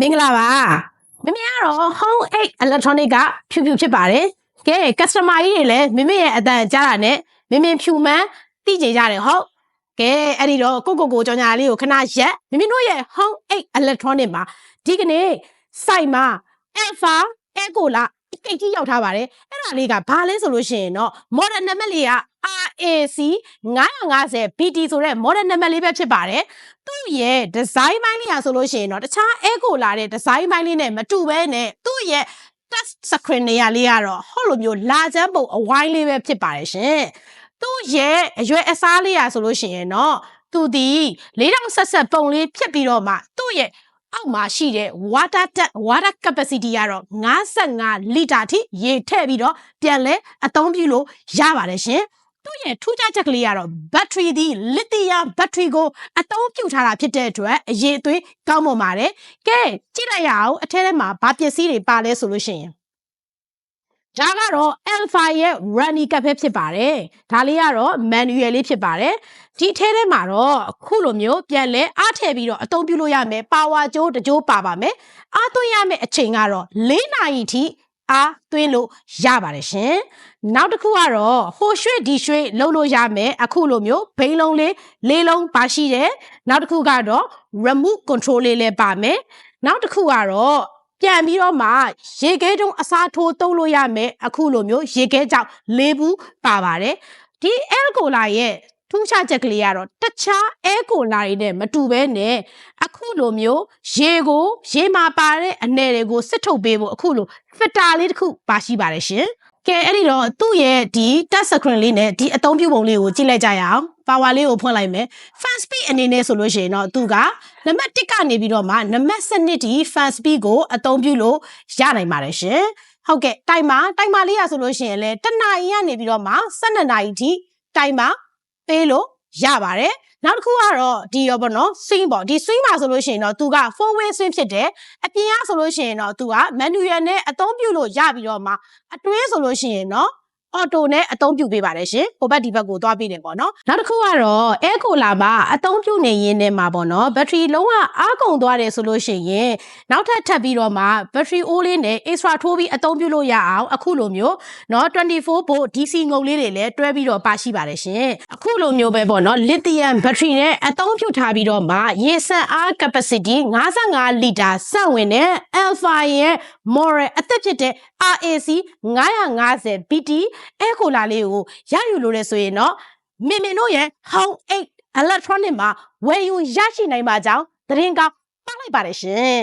မင်္ဂလာပါမမေကတော့ Home 8 Electronic ကဖြူဖြူဖြစ်ပါတယ်ကဲ customer ကြီးတွေလည်းမမေရဲ့အတန်ကြားတာနဲ့မမေဖြူမှန်းသိကြကြတယ်ဟုတ်ကဲအဲ့ဒီတော့ကိုကိုကိုကြောင်ညာလေးကိုခဏရက်မမေတို့ရဲ့ Home 8 Electronic မှာဒီကနေ့ site မှာ Alpha Ecola ကိတ်ကြီးရောက်ထားပါတယ်အဲ့ဒါလေးကဘာလဲဆိုလို့ရှိရင်တော့ model နံပါတ်လေးက RAC 950 BT ဆိုတဲ့ model နံပါတ်လေးပဲဖြစ်ပါတယ်သူ့ရဲ့ design ပိုင်းလေးဟာဆိုလို့ရှိရင်တော့တခြား Eco လာတဲ့ design ပိုင်းလေးနဲ့မတူဘဲနဲ့သူ့ရဲ့ touch screen နေရာလေးကတော့ဟောလိုမျိုးလာချမ်းပုံအဝိုင်းလေးပဲဖြစ်ပါတယ်ရှင်သူ့ရဲ့အရွယ်အစားလေးဟာဆိုလို့ရှိရင်တော့သူဒီ4000ဆက်ဆက်ပုံလေးဖြစ်ပြီးတော့မှသူ့ရဲ့အောက်မှာရှိတဲ့ water tank water capacity ကတော့55လီတာထိရေထည့်ပြီးတော့ပြန်လဲအသုံးပြုလို့ရပါတယ်ရှင် သူ့ရဲ့ထူးခြားချက်ကလေးကတော့ battery ဒီ lithium battery ကိုအသုံးပြုထားတာဖြစ်တဲ့အတွက်အရေးအသွေးကောင်းမွန်ပါတယ်ကဲကြည့်လိုက်ရအောင်အထဲထဲမှာဘာပစ္စည်းတွေပါလဲဆိုလို့ရှိရင်ဒါကတော့ Alpha ရဲ့ Runny ကပ်ပဲဖြစ်ပါတယ်။ဒါလေးကတော့ manual လေးဖြစ်ပါတယ်။ဒီထဲထဲမှာတော့အခုလိုမျိုးပြန်လဲအားထည့်ပြီးတော့အသုံးပြုလို့ရမယ်။ power ကြိုးတစ်ကြိုးပါပါမယ်။အားသွင်းရမယ့်အချိန်ကတော့၄နာရီထိ အားသွင်းလို့ရပါတယ်ရှင်။နောက်တစ်ခုကတော့ဟိုရွှေ့ဒီရွှေ့လုပ်လို့ရမယ်။အခုလိုမျိုးဘိန်းလုံးလေးလေးလုံးပါရှိတယ်။နောက်တစ်ခုကတော့ remote control လေးလည်းပါမယ်။နောက်တစ်ခုကတော့ပြန်ပြီးတော့မှရေခဲတုံးအစားထိုးသုံးလို့ရမယ်အခုလိုမျိုးရေခဲကြောင့်လေးဘူးပါပါတယ်ဒီ air cola ရဲ့ ထူးခြားချက်ကလေးကတော့တခြား air cola တွေနဲ့မတူဘဲနဲ့အခုလိုမျိုးရေကိုရေမှာပါတဲ့အနယ်တွေကိုစစ်ထုတ်ပေးဖို့အခုလို filter လေးတစ်ခုပါရှိပါတယ်ရှင်ကဲအဲ့ဒီတော့သူ့ရဲ့ဒီ touch screen လေးနဲ့ဒီအသုံးပြုပုံလေးကိုကြည့်လိုက်ကြရအောင် power လေးကိုဖွင့်လိုက်မယ် fan speed အနေနဲ့ဆိုလို့ရှိရင်တော့သူကနံပါတ်1ကနေပြီးတော့မှနံပါတ်7ဒီ fan speed ကိုအသုံးပြုလို့ရနိုင်ပါတယ်ရှင်ဟုတ်ကဲ့တိုင်မာတိုင်မာလေးရဆိုလို့ရှိရင်လည်းတစ်နာရီကနေပြီးတော့မှ12နာရီထိတိုင်မာ ပေးလို့ရပါတယ်နောက်တစ်ခုကတော့ဒီရောပေါ့နော် swing ပေါ့ဒီ swing မှာဆိုလို့ရှိရင်တော့သူက four way swing ဖြစ်တယ်အပြင်ကဆိုလို့ရှိရင်တော့သူက manual နဲ့အသုံးပြုလို့ရပြီးတော့မှအတွင်းဆိုလို့ရှိရင်တော့ အော်တိုနဲ့အသုံးပြုပေးပါတယ်ရှင်ဟိုဘက်ဒီဘက်ကိုသွားပေးတယ်ပေါ့နော်နောက်တစ်ခုကတော့အဲကိုလာမှာအသုံးပြုနေရင်းနဲ့မှာပေါ့နော်ဘက်ထရီလုံးဝအားကုန်သွားတယ်ဆိုလို့ရှိရင်နောက်ထပ်ထပ်ပြီးတော့မှဘက်ထရီအိုးလေးနဲ့ extra ထိုးပြီးအသုံးပြုလို့ရအောင်အခုလိုမျိုးနော်24 volt DC ငုံလေးတွေလည်းတွဲပြီးတော့ပါရှိပါတယ်ရှင်အခုလိုမျိုးပဲပေါ့နော် lithium ဘက်ထရီနဲ့အသုံးပြုထားပြီးတော့မှရေစက်အား capacity 55 liter စက်ဝင်တဲ့ alpha ရဲ့ moral အသက်ဖြစ်တဲ့ RAC 950 BT အဲကိုလာလေးကိုရယူလို့လဲဆိုရင်တော့မင်မင်တို့ရဲ့ Home 8 electronic မှာဝယ်ယူရရှိနိုင်ပါကြောင်းသတင်းကောင်းပတ်လိုက်ပါတယ်ရှင်